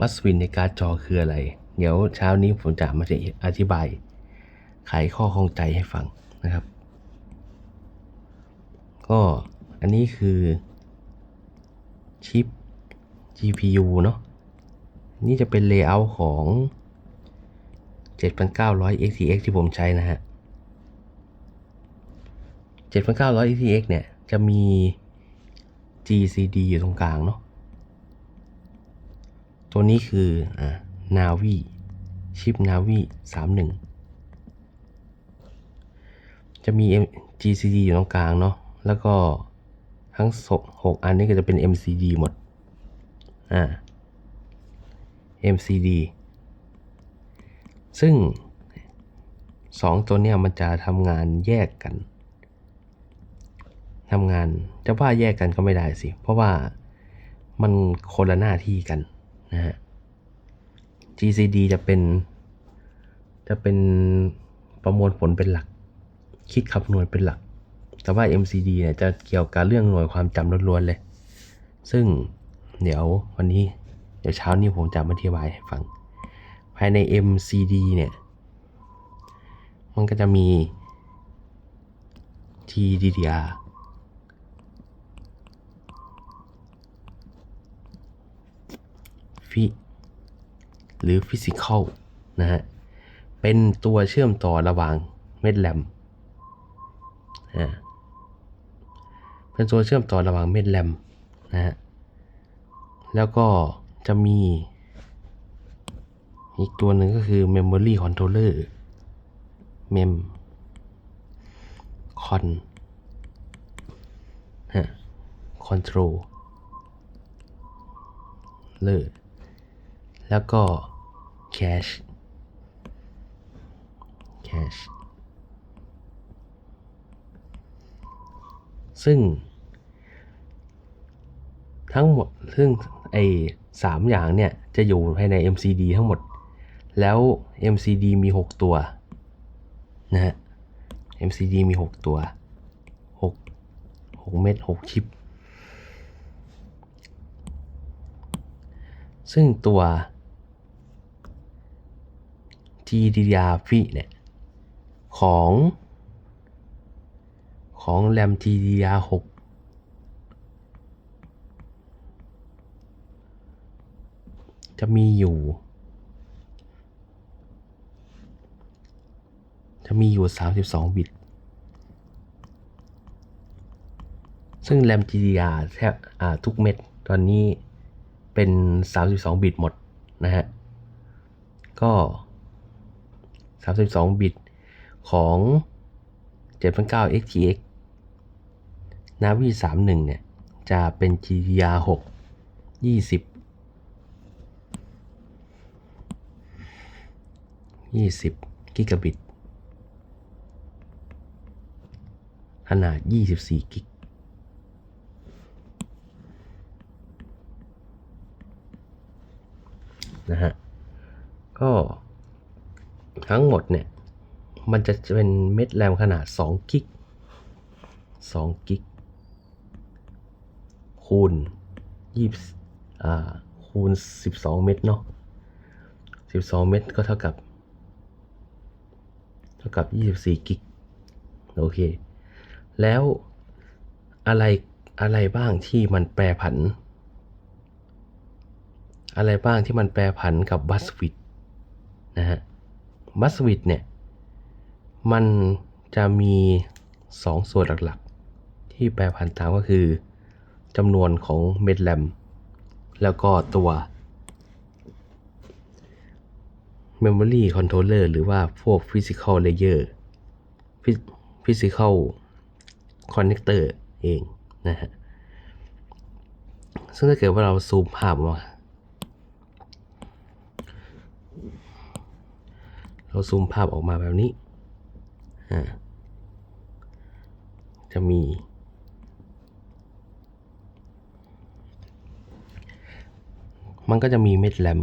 มัสวินในการ์ดจอคืออะไร เดี๋ยวเช้านี้ผมจะมาอธิบายไขข้อข้องใจให้ฟังนะครับ ก็อันนี้คือชิป GPU เนาะนี่จะเป็น layout ของ 7900 XTX ที่ผมใช้นะฮะ 7900 XTX เนี่ย จะมี GCD อยู่ตรงกลางเนาะ ตัวนี้คืออ่า Navi ชิป Navi 31จะมี M GCD อยู่ตรงกลางเนาะแล้วก็ทั้ง6อันนี้ก็จะเป็น MCD หมด อ่า MCD ซึ่ง2ตัวเนี้ยมันจะทำงานแยกกันทำงานจะว่าแยกกันก็ไม่ได้สิ เพราะว่ามันคนละหน้าที่กัน นะฮะ GCD จะเป็น จะเป็นประมวลผลเป็นหลัก คิดคำนวณเป็นหลัก แต่ว่า MCD เนี่ยจะเกี่ยวกับเรื่องหน่วยความจำล้วนๆเลย ซึ่งเดี๋ยววันนี้ เดี๋ยวเช้านี้ผมจะมาอธิบายให้ฟัง ภายใน MCD เนี่ย มันก็จะมี TDDR ฟิหรือ Physical นะฮะ เป็นตัวเชื่อมต่อระหว่างเม็ดแรมอ่าเป็นตัวเชื่อมต่อระหว่างเม็ดแรมนะฮะ แล้วก็จะมี อีกตัวหนึ่งก็คือ Memory Controller Mem Con ฮะ Control เลอร์ แล้วก็ Cache Cache ซึ่ง ทั้งหมด ซึ่งไอ้สามอย่างเนี่ย จะอยู่ภายใน MCD ทั้งหมด แล้ว MCD มี 6 ตัว นะฮะ MCD มี 6 ตัว 6 6 เม็ด6 ชิป ซึ่งตัว GDDR ฟิเนี่ยของของ RAM GDDR 6จะมีอยู่ จะมีอยู่ 32 บิต ซึ่ง RAM GDDR แทบทุกเม็ดตอนนี้เป็น 32 บิตหมดนะฮะ ก็ 32 บิตของ 7,900 XTX Navi 31 เนี่ย จะเป็น GDDR 6 20 20 กิกะบิต ขนาด 24 กิกนะฮะ ก็ ทั้งหมดเนี่ย มันจะเป็นเม็ดแรมขนาด 2 กิก 2 กิก คูณ20อ่าคูณ 12 เม็ดเนาะ12 เม็ดก็เท่ากับ เท่ากับ 24 กิก โอเค แล้วอะไรอะไรบ้างที่มันแปรผัน อะไรบ้างที่มันแปรผันกับบัสวิดนะฮะ บัสวิดเนี่ย มันจะมี 2 ส่วนหลักๆ ที่แปรผันตามก็คือจำนวนของเม็ดแรมแล้วก็ตัว Memory Controller หรือว่าพวก Physical Layer Physical Connector เองนะฮะ ซึ่งถ้าเกิดว่าเราซูมภาพมา เราซูมภาพออกมาแบบนี้ จะมี มันก็จะมีเม็ดแรม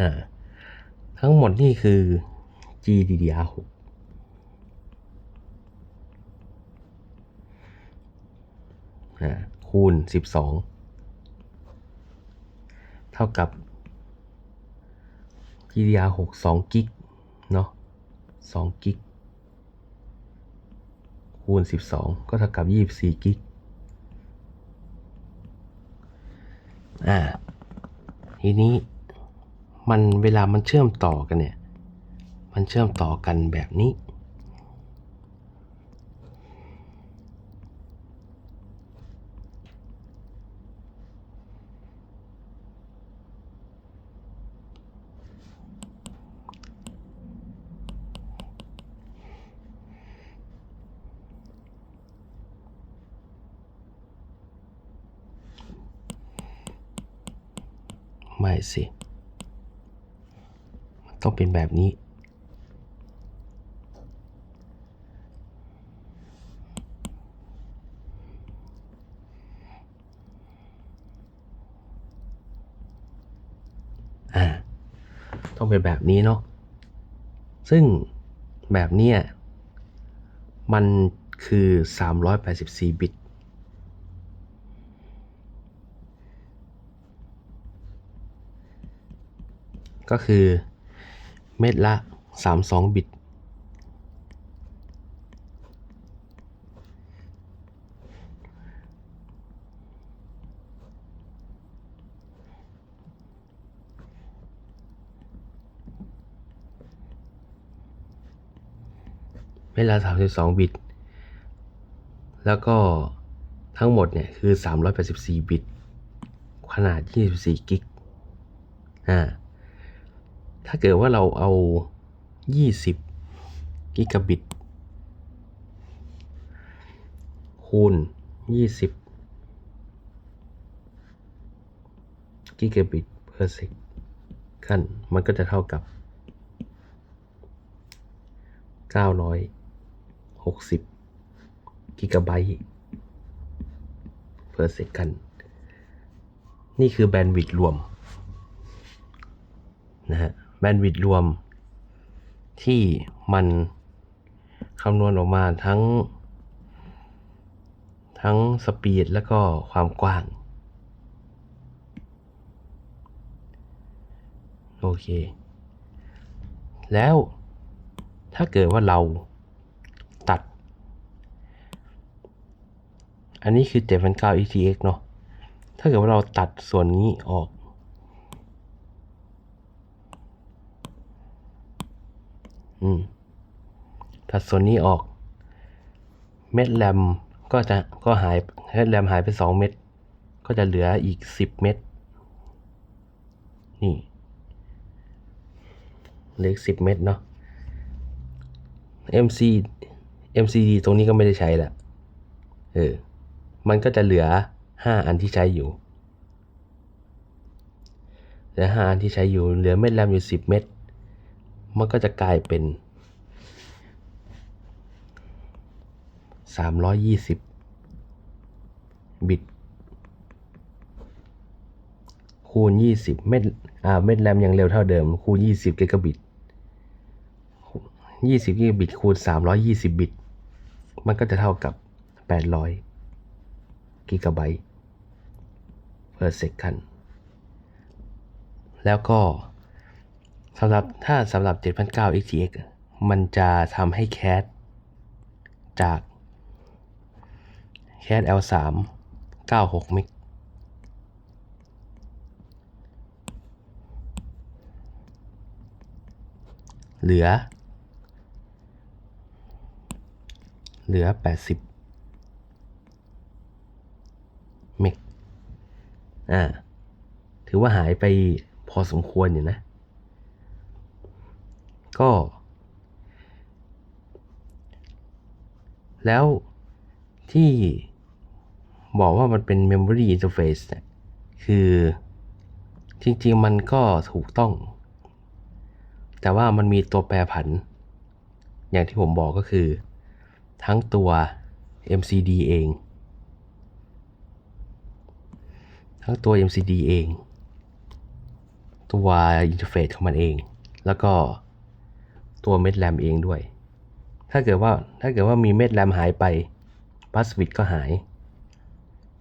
อ่า ทั้งหมดนี่คือ GDDR6 คูณ 12 เท่ากับ GDDR6 2กิกเนาะ2กิกคูณ 12 ก็เท่ากับ 24กิกอ่าทีนี้ มันเวลามันเชื่อมต่อกันเนี่ย มันเชื่อมต่อกันแบบนี้ ไม่สิ ต้องเป็นแบบนี้อ่าต้องเป็นแบบนี้เนาะ ซึ่งแบบเนี้ยมันคือ 384 บิตก็คือ เม็ดละ 32 บิตเวลา32 บิต แล้วก็ทั้งหมดเนี่ยคือ 384 บิต ขนาด 24 กิก อ่า ถ้าเกิดว่าเราเอา 20 กิกะบิต คูณ 20 กิกะบิต per second มันก็จะเท่ากับ 960 กิกะไบต์ per second นี่คือแบนด์วิดต์รวม นะฮะ บนด์วิดต์รวม ที่มันคำนวณออกมาทั้ง ทั้งสปีดแล้วก็ความกว้าง โอเค แล้วถ้าเกิดว่าเราตัด อันนี้คือ 7,900 ETX เนาะถ้าเกิดว่าเราตัดส่วนนี้ออก อืมตัดส่วนนี้ออก เม็ดแรมก็จะก็หายเม็ดแรมหายไป2เม็ดก็จะเหลืออีก10เม็ดนี่เหลืออีก10เม็ดเนาะ MC MCD ตรงนี้ก็ไม่ได้ใช้ละเออ มันก็จะเหลือ5อันที่ใช้อยู่ เหลือ5อันที่ใช้อยู่ เหลือเม็ดแรมอยู่10เม็ด มันก็จะกลายเป็น 320 บิต คูณ 20 เม็ดอ่าเม็ดแรมยังเร็วเท่าเดิม คูณ 20กิกะบิต 20กิกะบิต คูณ 320 บิต มันก็จะเท่ากับ 800 กิกะไบต์ per second แล้วก็ สำหรับถ้าสำหรับ 7,900 XTX มันจะทำให้แคสจากแคส L3 96เมกเหลือ เหลือ 80 เมก อ่า ถือว่าหายไปพอสมควรอยู่นะ ก็ แล้วที่บอกว่ามันเป็น Memory Interface เนี่ยคือจริงๆ มันก็ถูกต้อง แต่ว่ามันมีตัวแปรผัน อย่างที่ผมบอกก็คือ ทั้งตัว MCD เอง ทั้งตัว MCD เอง ตัวอินเทอร์เฟซของมันเอง แล้วก็ ตัวเม็ดแรมเองด้วย ถ้าเกิดว่าถ้าเกิดว่ามีเม็ดแรมหายไปบัสวิตก็หาย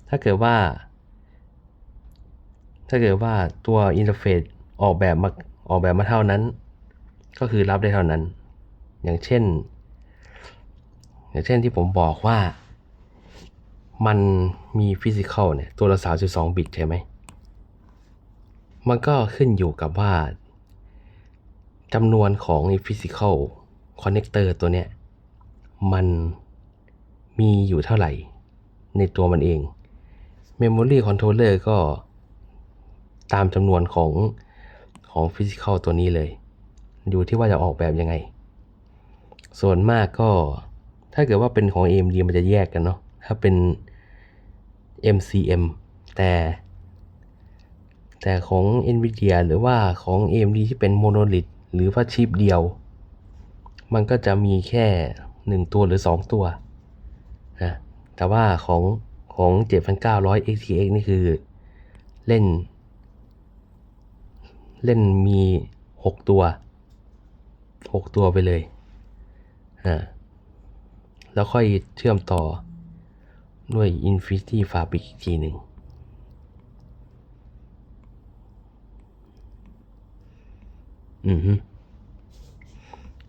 ถ้าเกิดว่า ถ้าเกิดว่าตัวอินเทอร์เฟซออกแบบมาออกแบบมาเท่านั้น ก็คือรับได้เท่านั้น อย่างเช่น อย่างเช่นที่ผมบอกว่ามันมีฟิสิกอลเนี่ย ตัวละ32บิตใช่ไหม มันก็ขึ้นอยู่กับว่า จำนวนของ physical connector ตัวเนี้ย มันมีอยู่เท่าไหร่ ในตัวมันเอง memory controller ก็ตามจำนวนของของ physical ตัวนี้เลย อยู่ที่ว่าจะออกแบบยังไง ส่วนมากก็ถ้าเกิดว่าเป็นของ AMD มันจะแยกกันเนาะ ถ้าเป็น MCM แต่ แต่ของ NVIDIA หรือว่าของ AMD ที่เป็น Monolith หรือว่าชิปเดียว มันก็จะมีแค่ 1 ตัวหรือ 2 ตัวนะแต่ว่าของของ 7900 XTX นี่คือเล่น เล่นมี 6 ตัว 6 ตัวไปเลยอ่าแล้วค่อยเชื่อมต่อด้วย Infinity Fabric อีกทีหนึ่ง อืม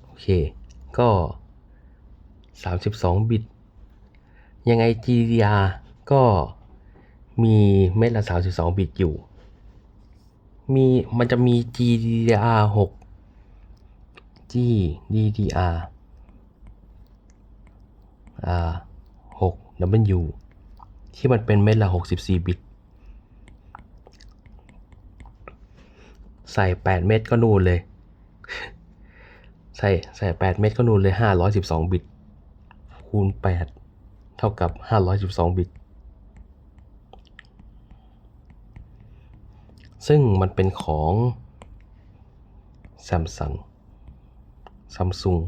โอเค ก็ 32 บิต ยังไง GDDR ก็มีเม็ดละ 32 บิตอยู่ มี มันจะมี GDDR 6 GDDR อ่า6 W ที่มันเป็นเม็ดละ 64 บิต ใส่ 8 เม็ดก็นูนเลย ใส่ใส่ 8 เม็ดก็นูนเลย 512 บิต คูณ 8 เท่ากับ 512 บิต ซึ่งมันเป็นของ Samsung Samsung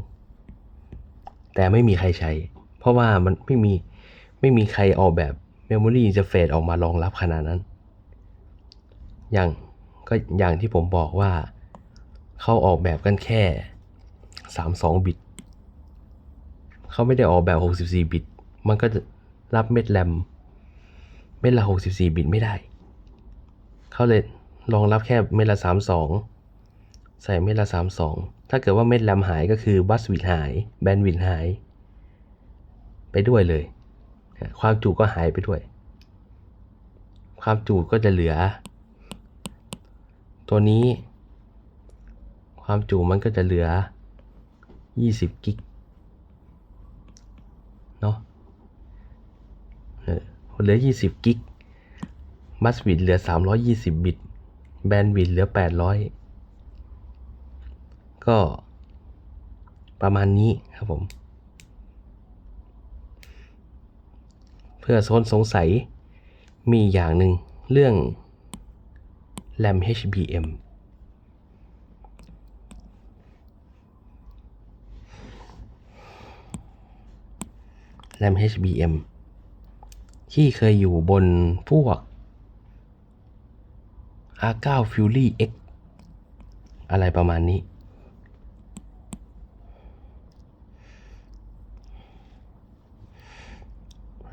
แต่ไม่มีใครใช้ เพราะว่ามันไม่มี ไม่มีใครออกแบบ Memory Interface ออกมารองรับขนาดนั้น อย่าง ก็อย่างที่ผมบอกว่า เขาออกแบบกันแค่ 32 บิต เขาไม่ได้ออกแบบ 64 บิต มันก็จะรับเม็ดแรมเม็ดละ 64 บิตไม่ได้ เขาเลยรองรับแค่เม็ดละ 32 ใส่เม็ดละ 32 ถ้าเกิดว่าเม็ดแรมหายก็คือบัสวิดหาย แบนด์วิดหาย ไปด้วยเลย ความจุก็หายไปด้วย ความจุก็จะเหลือ ตัวนี้ ความจุมันก็จะเหลือ 20 กิก เนาะเหลือ 20 กิก บัสวิดเหลือ 320 บิต แบนด์วิดเหลือ 800 ก็ประมาณนี้ครับผม เพื่อโซนสงสัยมีอย่างหนึ่งเรื่อง RAM HBM แรม HBM ที่เคยอยู่บนพวก R9 Fury X อะไรประมาณนี้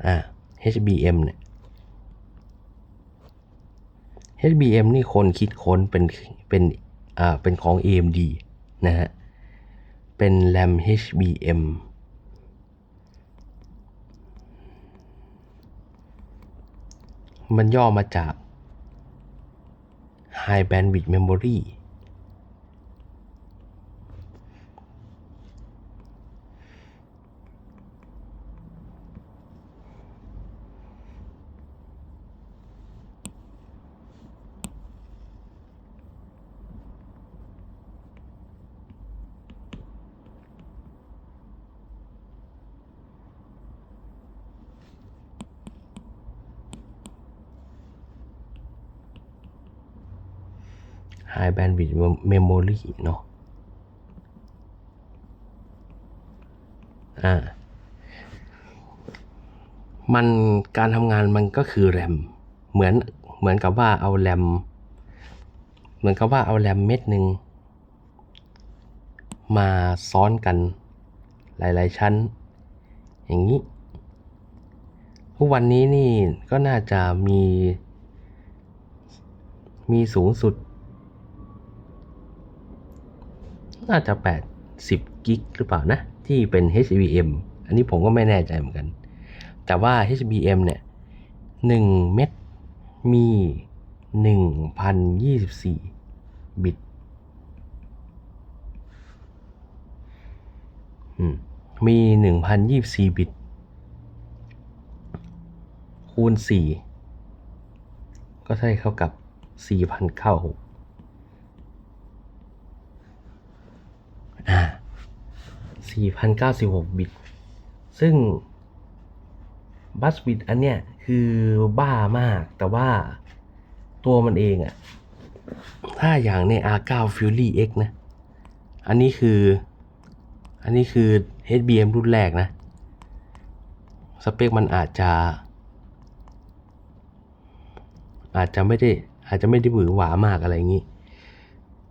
อ่า HBM เนี่ย HBM นี่คนคิดค้นเป็นเป็นอ่าเป็นของ AMD นะฮะ เป็น RAM HBM มันย่อมาจาก High Bandwidth Memory ไฮแบนด์วิดเมมโมรีเนาะอ่ามันการทำงานมันก็คือแรมเหมือนเหมือนกับว่าเอาแรมเหมือนกับว่าเอาแรมเม็ดหนึ่งมาซ้อนกันหลาย ๆ ชั้น อย่างนี้ ทุกวันนี้นี่ก็น่าจะมี มีสูงสุด น่าจะ 80 กิกหรือเปล่านะ ที่เป็น HBM อันนี้ผมก็ไม่แน่ใจเหมือนกัน แต่ว่า HBM เนี่ย 1 เม็ดมี 1,024 บิตมี 1,024 บิต คูณ 4 ก็ได้เท่ากับ 4,096 อ่า4,096 บิต ซึ่งบัสบิตอันเนี้ยคือบ้ามาก แต่ว่าตัวมันเองอะถ้าอย่างใน R9 Fury X นะ อันนี้คือ อันนี้คือ HBM รุ่นแรกนะ สเปคมันอาจจะ อาจจะไม่ได้ อาจจะไม่ได้หวือหวามากอะไรอย่างนี้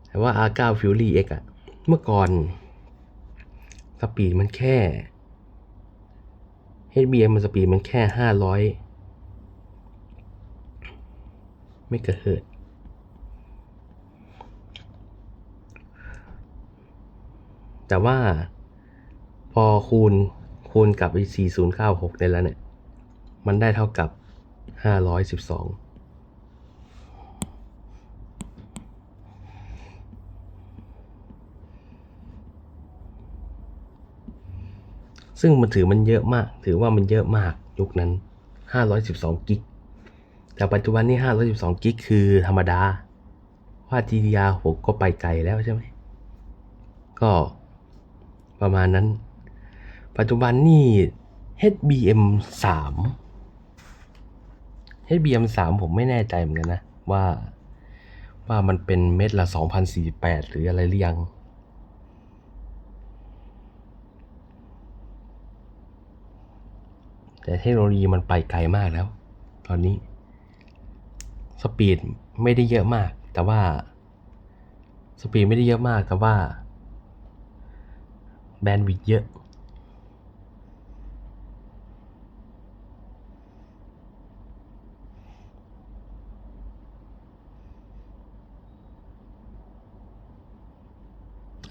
แต่ว่า R9 Fury X อะ เมื่อก่อน สปีดมันแค่ HBM มันสปีดมันแค่ห้าร้อยเมกะเฮิรตซ์แต่ว่าพอคูณคูณกับไอ้4096ได้แล้วเนี่ย มันได้เท่ากับ 512 ซึ่งมันถือมันเยอะมาก ถือว่ามันเยอะมากยุคนั้น 512 กิก แต่ปัจจุบันนี้ 512 กิกคือธรรมดา ว่า GDDR6 ก็ไปไกลแล้วใช่ไหม ก็ประมาณนั้น ปัจจุบันนี่ HBM 3 HBM 3 ผมไม่แน่ใจเหมือนกันนะ ว่าว่ามันเป็นเม็ดละ 2048 หรืออะไรหรือยัง แต่เทคโนโลยีมันไปไกลมากแล้ว ตอนนี้ สปีดไม่ได้เยอะมาก แต่ว่า สปีดไม่ได้เยอะมาก แต่ว่า แบนด์วิดเยอะ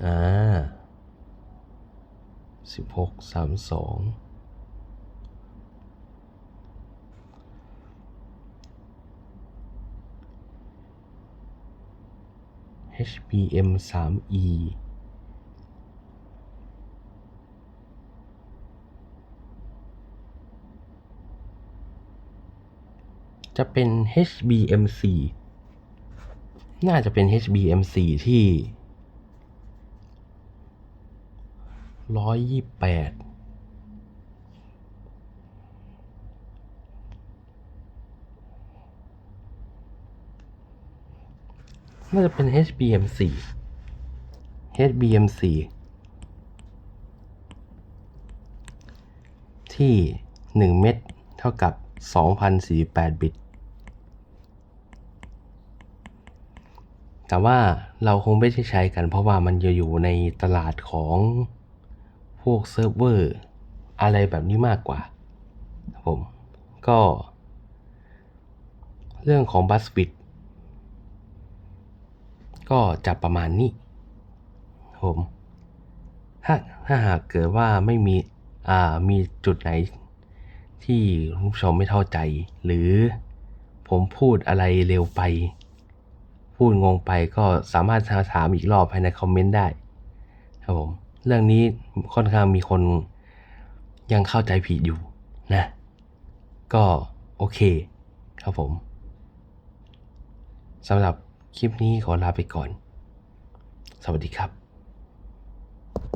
อ่าสิบหกสามสอง HBM 3E จะเป็น HBM 4 น่าจะเป็น HBM 4 ที่ร้อยยี่แปด น่าจะเป็น HBM 4 HBM 4 ที่ 1 เม็ดเท่ากับ 2,048 บิต แต่ว่าเราคงไม่ได้ใช้กันเพราะว่ามันจะอยู่ในตลาดของพวกเซิร์ฟเวอร์อะไรแบบนี้มากกว่าผม ก็ เรื่องของบัสบิ t ก็จะประมาณนี้ครับผมถ้าถ้าหากเกิดว่าไม่มีอ่ามีจุดไหนที่คุณผู้ชมไม่เข้าใจ หรือผมพูดอะไรเร็วไป พูดงงไปก็สามารถถามอีกรอบภายในคอมเมนต์ได้ครับผมเรื่องนี้ค่อนข้างมีคนยังเข้าใจผิดอยู่นะ ก็โอเคครับผมสำหรับ คลิปนี้ขอลาไปก่อน สวัสดีครับ